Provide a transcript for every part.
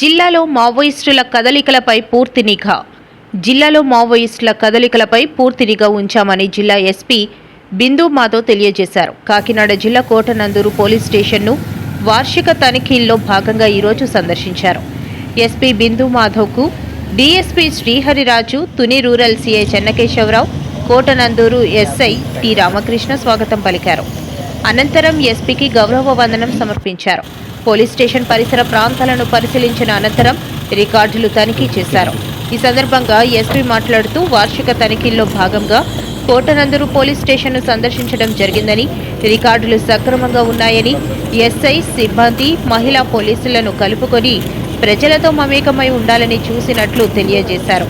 జిల్లాలో మావోయిస్టుల కదలికలపై పూర్తి నిఘా. జిల్లాలో మావోయిస్టుల కదలికలపై పూర్తి నిఘా ఉంచామని జిల్లా ఎస్పీ బిందు మాధవ్ తెలియజేశారు. కాకినాడ జిల్లా కోటనందూరు పోలీస్ స్టేషన్ను వార్షిక తనిఖీల్లో భాగంగా ఈరోజు సందర్శించారు. SP Bindu మాధవ్కు DSP Srihariraju Tuni rural CI Chennakesavarao Kotananduru SI T Ramakrishna స్వాగతం పలికారు. అనంతరం ఎస్పీకి గౌరవ వందనం సమర్పించారు. పోలీస్ స్టేషన్ పరిసర ప్రాంతాలను పరిశీలించిన అనంతరం రికార్డులు తనిఖీ చేశారు. ఈ సందర్భంగా ఎస్పీ మాట్లాడుతూ వార్షిక తనిఖీల్లో భాగంగా కోటనందూరు పోలీస్ స్టేషన్ను సందర్శించడం జరిగిందని రికార్డులు సక్రమంగా ఉన్నాయని ఎస్ఐ సిబ్బంది మహిళా పోలీసులను కలుపుకొని ప్రజలతో మమేకమై ఉండాలని చూసినట్లు తెలియజేశారు.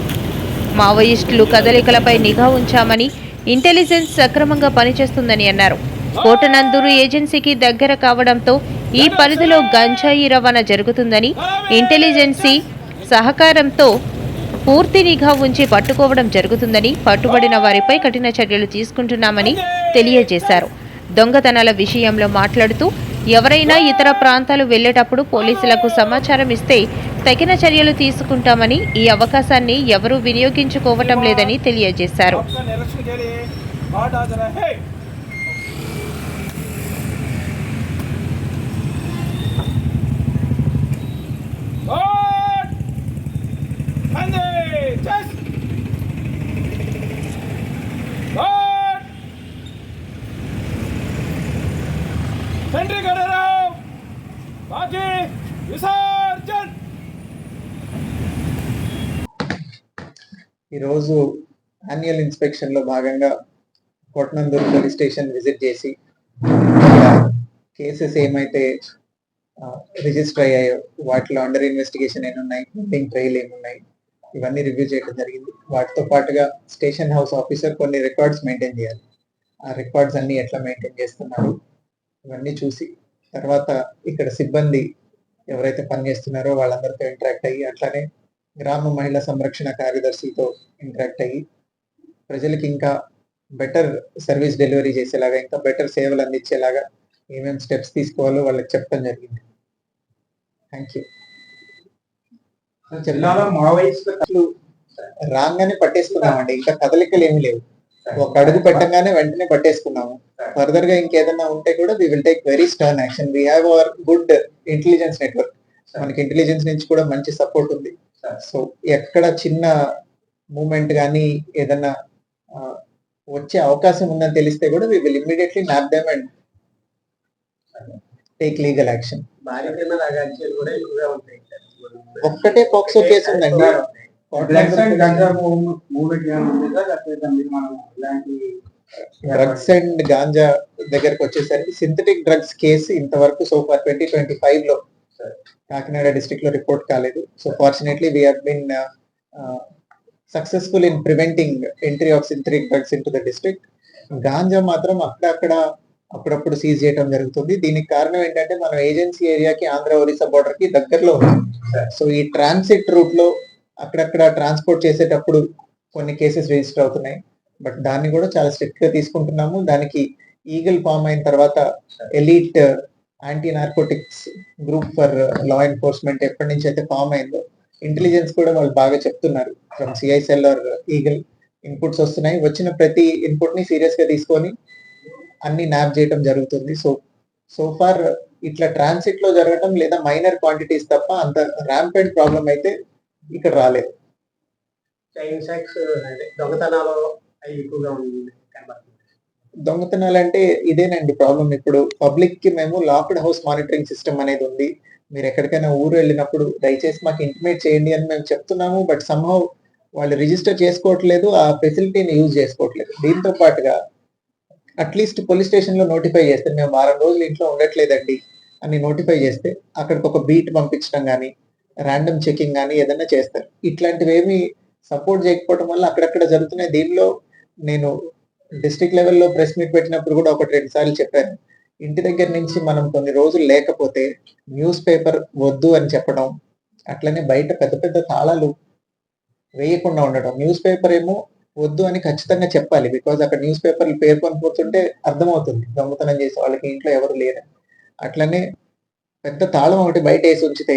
మావోయిస్టులు కదలికలపై నిఘా ఉంచామని ఇంటెలిజెన్స్ సక్రమంగా పనిచేస్తుందని అన్నారు. కోటనందూరు ఏజెన్సీకి దగ్గర కావడంతో ఈ పరిధిలో గంజాయి రవాణా జరుగుతుందని ఇంటెలిజెన్సీ సహకారంతో పూర్తి నిఘా ఉంచి పట్టుకోవడం జరుగుతుందని పట్టుబడిన వారిపై కఠిన చర్యలు తీసుకుంటున్నామని తెలియజేశారు. దొంగతనాల విషయంలో మాట్లాడుతూ ఎవరైనా ఇతర ప్రాంతాలు వెళ్ళేటప్పుడు పోలీసులకు సమాచారం ఇస్తే తగిన చర్యలు తీసుకుంటామని ఈ అవకాశాన్ని ఎవరూ వినియోగించుకోవటం లేదని తెలియజేశారు. తండ్రి గణరావు బాజీ విసర్జన్ ఈరోజు యాన్యువల్ ఇన్స్పెక్షన్లో భాగంగా కొట్నందూరు పోలీస్ స్టేషన్ విజిట్ చేసి కేసెస్ ఏమైతే రిజిస్టర్ అయ్యాయో వాటిలో అండర్ ఇన్వెస్టిగేషన్ ఏమున్నాయి పెండింగ్ ట్రయల్ ఏమున్నాయి ఇవన్నీ రివ్యూ చేయడం జరిగింది. వాటితో పాటుగా స్టేషన్ హౌస్ ఆఫీసర్ కొన్ని రికార్డ్స్ మెయింటైన్ చేయాలి. ఆ రికార్డ్స్ అన్ని ఎట్లా మెయింటైన్ చేస్తున్నారు ఇవన్నీ చూసి తర్వాత ఇక్కడ సిబ్బంది ఎవరైతే పనిచేస్తున్నారో వాళ్ళందరితో ఇంటరాక్ట్ అయ్యి అట్లానే గ్రామ మహిళా సంరక్షణ కార్యదర్శితో ఇంటరాక్ట్ అయ్యి ప్రజలకి ఇంకా బెటర్ సర్వీస్ డెలివరీ చేసేలాగా ఇంకా బెటర్ సేవలు అందించేలాగా ఏమేమి స్టెప్స్ తీసుకోవాలో వాళ్ళకి చెప్పడం జరిగింది. థ్యాంక్ యూ జిల్లాలో మావోయిస్టులు రాగానే పట్టేసుకున్నామండి. ఇంకా కదలికలు ఏమి లేవు. ఒక అడుగు పెట్టగానే వెంటనే పట్టేసుకున్నాము. ఫర్దర్గా ఇంకేదన్నా ఉంటే కూడా we will take very stern action we have our good intelligence network మనకి ఇంటెలిజెన్స్ నుంచి కూడా మంచి సపోర్ట్ ఉంది. సో ఎక్కడ చిన్న మూమెంట్ కానీ ఏదన్నా వచ్చే అవకాశం ఉందని తెలిస్తే కూడా we will immediately map them and take legal action ఒక్కటే పోక్సో కేసు ఉందండి. Drugs and ganja movement drugs and దగ్గరకు వచ్చేసరికి సింథటిక్ డ్రగ్స్ కేసు ఇంతవరకు సో ఫార్ ట్వంటీ ట్వంటీ ఫైవ్లో కాకినాడ డిస్ట్రిక్ట్లో రిపోర్ట్ కాలేదు. So fortunately we been successful in preventing entry of synthetic drugs into the district ganja మాత్రం అక్కడక్కడ అప్పుడప్పుడు సీజ్ చేయడం జరుగుతుంది. దీనికి కారణం ఏంటంటే మనం ఏజెన్సీ ఏరియాకి ఆంధ్ర ఒరిస్సా బోర్డర్కి దగ్గరలో ఉంది సో ఈ ట్రాన్సిట్ రూట్లో అక్కడక్కడ ట్రాన్స్పోర్ట్ చేసేటప్పుడు కొన్ని కేసెస్ రిజిస్టర్ అవుతున్నాయి. బట్ దాన్ని కూడా చాలా స్ట్రిక్ట్గా తీసుకుంటున్నాము. దానికి ఈగల్ ఫామ్ అయిన తర్వాత elite anti narcotics group for law enforcement ఎప్పటి నుంచి అయితే ఫామ్ అయిందో ఇంటెలిజెన్స్ కూడా వాళ్ళు బాగా చెప్తున్నారు. From CI cell or Eagle inputs వస్తున్నాయి. వచ్చిన ప్రతి ఇన్పుట్ని సీరియస్గా తీసుకొని అన్ని న్యాప్ చేయడం జరుగుతుంది. సో సో ఫార్ ఇట్లా ట్రాన్సిట్లో జరగడం లేదా మైనర్ క్వాంటిటీస్ తప్ప అంత ర్యాంపెంట్ ప్రాబ్లం అయితే ఇక్కడ రాలేదు చైన్ సెక్స్ దొంగతనాలు అవి ఎక్కువగా కనబడుతుంది దొంగతనాలు అంటే ఇదేనండి ప్రాబ్లం ఇప్పుడు పబ్లిక్కి మేము లాక్డ్ హౌస్ మానిటరింగ్ సిస్టమ్ అనేది ఉంది. మీరు ఎక్కడికైనా ఊరు వెళ్ళినప్పుడు దయచేసి మాకు ఇంటిమేట్ చేయండి అని మేము చెప్తున్నాము. బట్ సంహౌ వాళ్ళు రిజిస్టర్ చేసుకోవట్లేదు ఆ ఫెసిలిటీని యూజ్ చేసుకోవట్లేదు. దీంతో పాటుగా అట్లీస్ట్ పోలీస్ స్టేషన్లో నోటిఫై చేస్తే మేము వారం రోజులు ఇంట్లో ఉండట్లేదండి అని నోటిఫై చేస్తే అక్కడికి ఒక బీట్ పంపించడం కానీ ర్యాండమ్ చెకింగ్ కానీ ఏదైనా చేస్తారు. ఇట్లాంటివి సపోర్ట్ చేయకపోవడం వల్ల అక్కడక్కడ జరుగుతున్నాయి. దీనిలో నేను డిస్ట్రిక్ట్ లెవెల్లో ప్రెస్ మీట్ పెట్టినప్పుడు కూడా ఒకటి రెండు సార్లు చెప్పాను. ఇంటి దగ్గర నుంచి మనం కొన్ని రోజులు లేకపోతే న్యూస్ పేపర్ వద్దు అని చెప్పడం అట్లనే బయట పెద్ద పెద్ద తాళాలు వేయకుండా ఉండడం. న్యూస్ పేపర్ ఏమో వద్దు అని ఖచ్చితంగా చెప్పాలి. బికాజ్ అక్కడ న్యూస్ పేపర్లు పేర్కొని పోతుంటే అర్థమవుతుంది. దొంగతనం చేసే వాళ్ళకి ఇంట్లో ఎవరు లేరు అట్లనే పెద్ద తాళం ఒకటి బయట వేసి ఉంచితే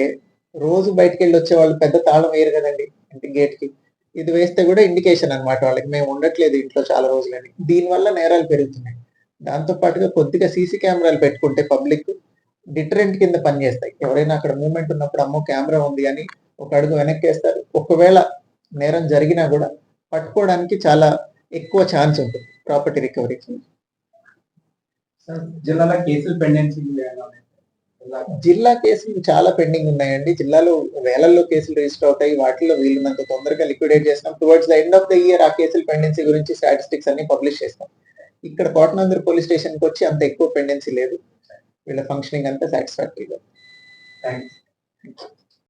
రోజు బయటకు వెళ్ళి వచ్చే వాళ్ళు పెద్ద తాళం వేయరు కదండి ఇంటి గేట్కి ఇది వేస్తే కూడా ఇండికేషన్ అన్నమాట వాళ్ళకి. మేము ఉండట్లేదు ఇంట్లో చాలా రోజులని. దీనివల్ల నేరాలు పెరుగుతున్నాయి. దాంతో పాటుగా కొద్దిగా సీసీ కెమెరాలు పెట్టుకుంటే పబ్లిక్ డిటరెంట్ కింద పనిచేస్తాయి ఎవరైనా అక్కడ మూమెంట్ ఉన్నప్పుడు అమ్మో కెమెరా ఉంది అని ఒక అడుగు వెనక్కి వేస్తారు ఒకవేళ నేరం జరిగినా కూడా పట్టుకోవడానికి చాలా ఎక్కువ ఛాన్స్ ఉంటుంది ప్రాపర్టీ రికవరీ జిల్లాలో కేసులు పెండెన్సీ జిల్లా కేసులు చాలా పెండింగ్ ఉన్నాయండి. జిల్లాలో వేలల్లో కేసులు రిజిస్టర్ అవుతాయి. వాటిలో వీళ్ళనంత తొందరగా లిక్విడేట్ చేస్తాం towards the end of the year ఆ కేసులు పెండెన్సీ గురించి స్టాటిస్టిక్స్ అన్ని పబ్లిష్ చేస్తాం. ఇక్కడ కోటనందర్ పోలీస్ స్టేషన్కి వచ్చి అంత ఎక్కువ పెండెన్సీ లేదు. వీళ్ళ ఫంక్షనింగ్ అంతా సాటిస్ఫాక్టరీగా థ్యాంక్స్